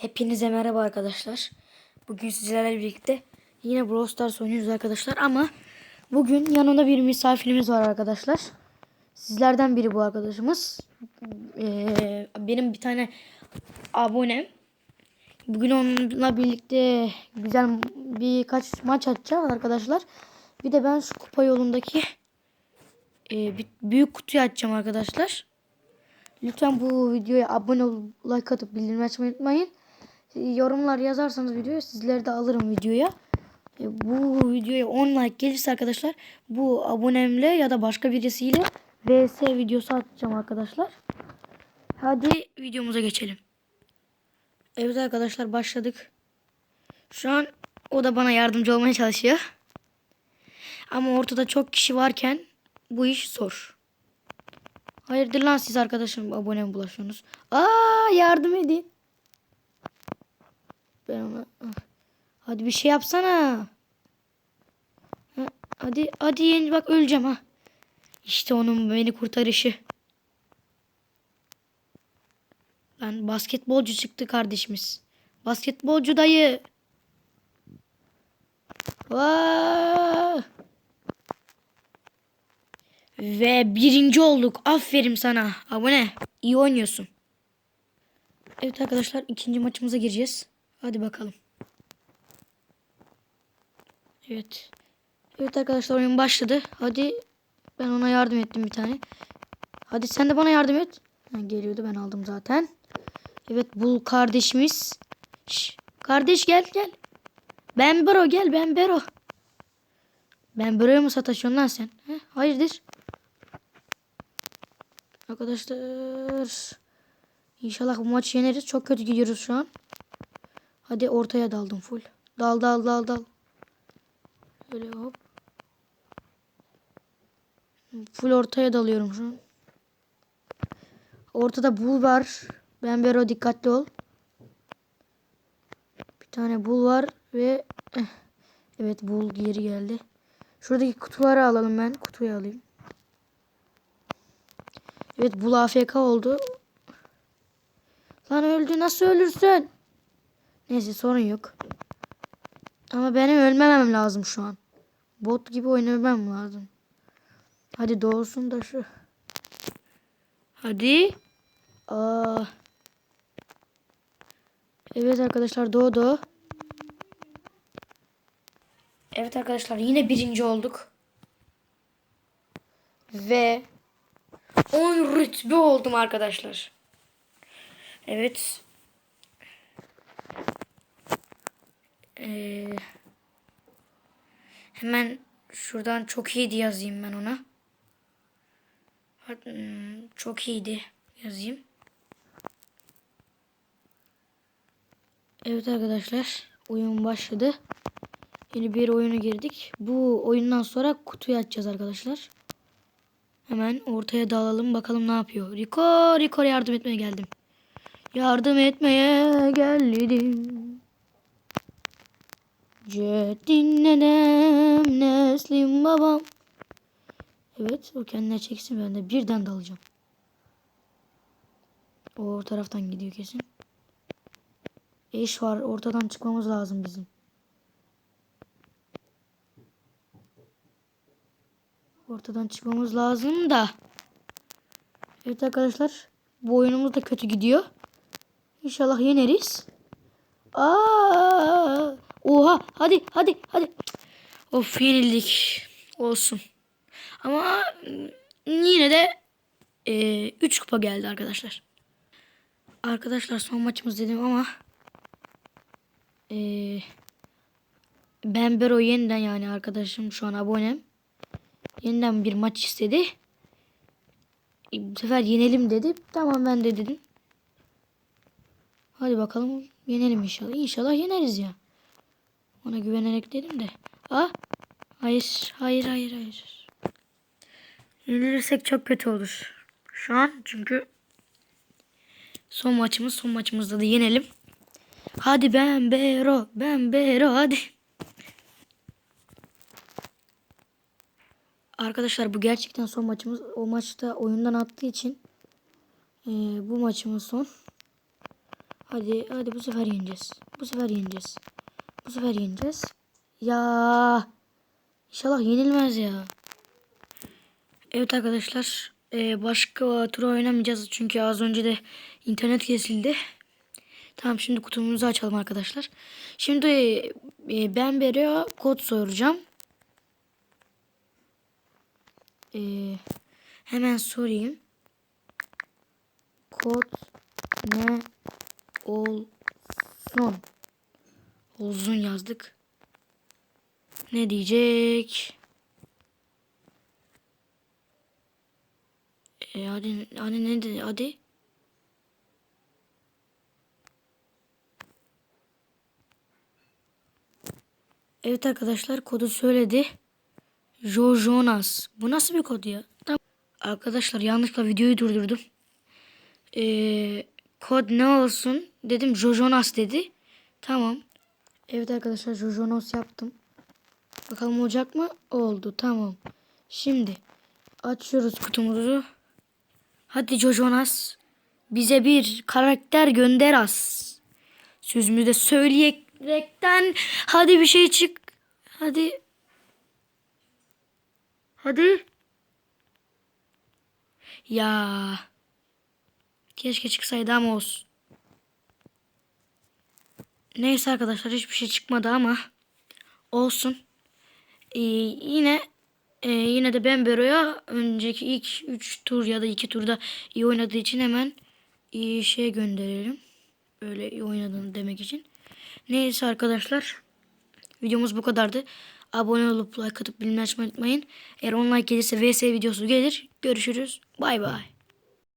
Hepinize merhaba arkadaşlar. Bugün sizlerle birlikte yine Brawl Stars oynuyoruz arkadaşlar ama bugün yanında bir misafirimiz var arkadaşlar. Sizlerden biri bu arkadaşımız. Ee, benim bir tane abonem. Bugün onunla birlikte güzel birkaç maç atacağız arkadaşlar. Bir de ben şu kupa yolundaki e, büyük kutuyu açacağım arkadaşlar. Lütfen bu videoya abone olup like atıp bildirim açmayı unutmayın. Yorumlar yazarsanız videoya sizleri de alırım videoya. E, Bu videoya 10 like gelirse arkadaşlar bu abonemle ya da başka birisiyle vs videosu atacağım arkadaşlar. Hadi videomuza geçelim. Evet arkadaşlar başladık. Şu an o da bana yardımcı olmaya çalışıyor. Ama ortada çok kişi varken bu iş zor. Hayırdır lan siz arkadaşım abone bulaşıyorsunuz? Aa yardım edin. Ben ona... ah. Hadi bir şey yapsana. Ha, Hadi hadi yeni bak öleceğim ha. İşte onun beni kurtarışı. Lan basketbolcu çıktı kardeşimiz. Basketbolcu dayı. Vaa! Ve birinci olduk. Aferin sana. Abone. İyi oynuyorsun. Evet arkadaşlar ikinci maçımıza gireceğiz. Hadi bakalım. Evet. Evet arkadaşlar oyun başladı. Hadi ben ona yardım ettim bir tane. Hadi sen de bana yardım et. Ha, geliyordu ben aldım zaten. Evet bul kardeşimiz. Şş, kardeş gel gel. Ben Bero gel ben Bero. Ben Bero'ya mı sataşıyorsun lan sen? He? Hayırdır? Arkadaşlar. İnşallah bu maçı yeneriz. Çok kötü gidiyoruz şu an. Hadi ortaya daldım full. Dal dal dal dal. Böyle hop. Full ortaya dalıyorum şu an. Ortada bul var. Ben Bero dikkatli ol. Bir tane bul var ve eh, evet bul geri geldi. Şuradaki kutuları alalım ben. Kutuyu alayım. Evet bul AFK oldu. Lan öldü nasıl ölürsün? Neyse sorun yok. Ama benim ölmemem lazım şu an. Bot gibi oynamam lazım. Hadi doğsun da şu. Hadi. Aa. Evet arkadaşlar doğdu. Evet arkadaşlar yine birinci olduk. Ve 10 rütbe oldum arkadaşlar. Evet. Ee, hemen şuradan çok iyiydi yazayım ben ona. Hmm, Çok iyiydi yazayım. Evet arkadaşlar oyun başladı. Yeni bir oyuna girdik. Bu oyundan sonra kutuyu açacağız arkadaşlar. Hemen ortaya dalalım bakalım ne yapıyor. Rico, Rico yardım etmeye geldim. Yardım etmeye geldim. Ceddin nenem, neslim babam. Evet o kendine çeksin ben de birden dalacağım. O taraftan gidiyor kesin. Eş var ortadan çıkmamız lazım bizim. Ortadan çıkmamız lazım da. Evet arkadaşlar. Bu oyunumuz da kötü gidiyor. İnşallah yeneriz. Aa! Oha! Hadi hadi hadi. Of yenildik. Olsun. Ama mm, yine de 3 kupa geldi arkadaşlar. Arkadaşlar son maçımız dedim ama e, ben Bero yeniden yani arkadaşım şu an abonem. Yeniden bir maç istedi. E, Bu sefer yenelim dedi. Tamam ben de dedim. Hadi bakalım yenelim inşallah. İnşallah yeneriz ya. Ona güvenerek dedim de. Ah. Hayır, hayır, hayır, hayır. Yenilirsek çok kötü olur. Şu an çünkü son maçımız, son maçımızda da yenelim. Hadi ben Bero, ben Bero hadi. Arkadaşlar bu gerçekten son maçımız. O maçta oyundan attığı için e, bu maçımız son. Hadi hadi bu sefer yeneceğiz. Bu sefer yeneceğiz. Bu sefer yeneceğiz. Ya inşallah yenilmez ya. Evet arkadaşlar e, başka tur oynamayacağız çünkü az önce de internet kesildi. Tamam şimdi kutumuzu açalım arkadaşlar. Şimdi e, ben Beria kod soracağım. E, hemen sorayım. Kod ne olsun? Olsun yazdık. Ne diyecek? E, hadi, hadi ne dedi? Hadi. Evet arkadaşlar kodu söyledi. Jojonas. Bu nasıl bir kod ya? Tamam. Arkadaşlar yanlışlıkla videoyu durdurdum. Ee, kod ne olsun? Dedim Jojonas dedi. Tamam. Evet arkadaşlar Jojonas yaptım. Bakalım olacak mı? Oldu. Tamam. Şimdi açıyoruz kutumuzu. Hadi Jojonas. Bize bir karakter gönder az. Sözümü de söyleyerekten hadi bir şey çık. Hadi. Hadi. Ya. Keşke çıksaydı ama olsun. Neyse arkadaşlar hiçbir şey çıkmadı ama olsun. Ee, yine e, yine de ben Bero'ya önceki ilk 3 tur ya da 2 turda iyi oynadığı için hemen iyi şey gönderelim. Böyle iyi oynadığını demek için. Neyse arkadaşlar. Videomuz bu kadardı. Abone olup like atıp bildirim açmayı unutmayın. Eğer online gelirse vs videosu gelir. Görüşürüz. Bay bay.